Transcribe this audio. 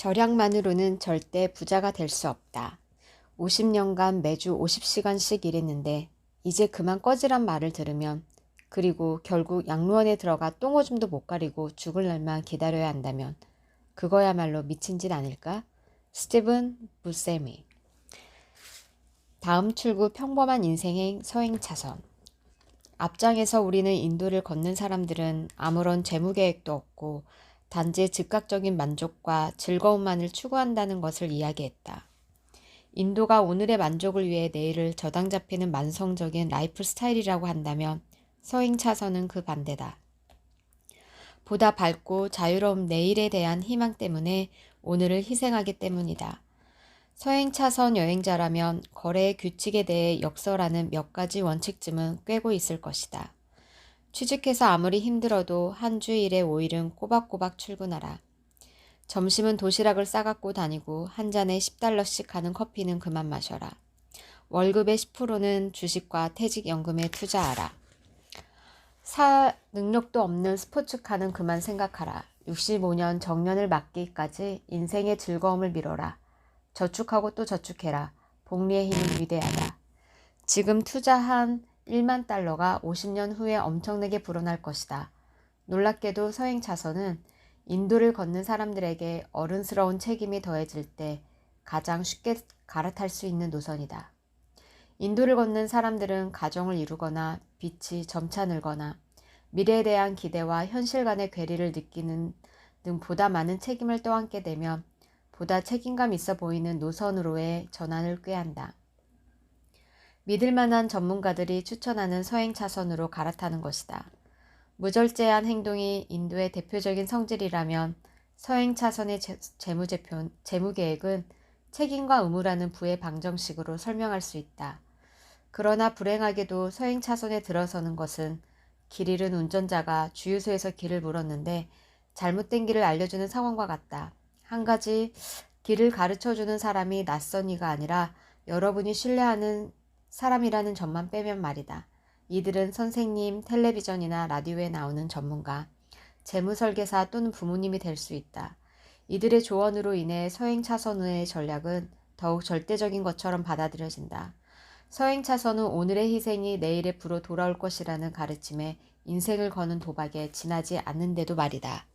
절약만으로는 절대 부자가 될 수 없다. 50년간 매주 50시간씩 일했는데 이제 그만 꺼지란 말을 들으면 그리고 결국 양로원에 들어가 똥오줌도 못 가리고 죽을 날만 기다려야 한다면 그거야말로 미친 짓 아닐까? 스티븐 부세미 다음 출구 평범한 인생의 서행차선 앞장에서 우리는 인도를 걷는 사람들은 아무런 재무 계획도 없고 단지 즉각적인 만족과 즐거움만을 추구한다는 것을 이야기했다. 인도가 오늘의 만족을 위해 내일을 저당 잡히는 만성적인 라이프 스타일이라고 한다면 서행 차선은 그 반대다. 보다 밝고 자유로운 내일에 대한 희망 때문에 오늘을 희생하기 때문이다. 서행 차선 여행자라면 거래의 규칙에 대해 역설하는 몇 가지 원칙쯤은 꿰고 있을 것이다. 취직해서 아무리 힘들어도 한 주일에 5일은 꼬박꼬박 출근하라. 점심은 도시락을 싸갖고 다니고 한 잔에 10달러씩 하는 커피는 그만 마셔라. 월급의 10%는 주식과 퇴직연금에 투자하라. 사 능력도 없는 스포츠카는 그만 생각하라. 65년 정년을 맞기까지 인생의 즐거움을 빌어라. 저축하고 또 저축해라. 복리의 힘은 위대하다. 지금 투자한 1만 달러가 50년 후에 엄청나게 불어날 것이다. 놀랍게도 서행 차선은 인도를 걷는 사람들에게 어른스러운 책임이 더해질 때 가장 쉽게 갈아탈 수 있는 노선이다. 인도를 걷는 사람들은 가정을 이루거나 빛이 점차 늘거나 미래에 대한 기대와 현실 간의 괴리를 느끼는 등 보다 많은 책임을 떠안게 되면 보다 책임감 있어 보이는 노선으로의 전환을 꾀한다. 믿을 만한 전문가들이 추천하는 서행 차선으로 갈아타는 것이다. 무절제한 행동이 인도의 대표적인 성질이라면 서행 차선의 재무제표, 재무계획은 책임과 의무라는 부의 방정식으로 설명할 수 있다. 그러나 불행하게도 서행 차선에 들어서는 것은 길 잃은 운전자가 주유소에서 길을 물었는데 잘못된 길을 알려주는 상황과 같다. 한 가지 길을 가르쳐주는 사람이 낯선 이가 아니라 여러분이 신뢰하는 사람이라는 점만 빼면 말이다. 이들은 선생님, 텔레비전이나 라디오에 나오는 전문가, 재무설계사 또는 부모님이 될 수 있다. 이들의 조언으로 인해 서행 차선의 전략은 더욱 절대적인 것처럼 받아들여진다. 서행 차선은 오늘의 희생이 내일의 부로 돌아올 것이라는 가르침에 인생을 거는 도박에 지나지 않는데도 말이다.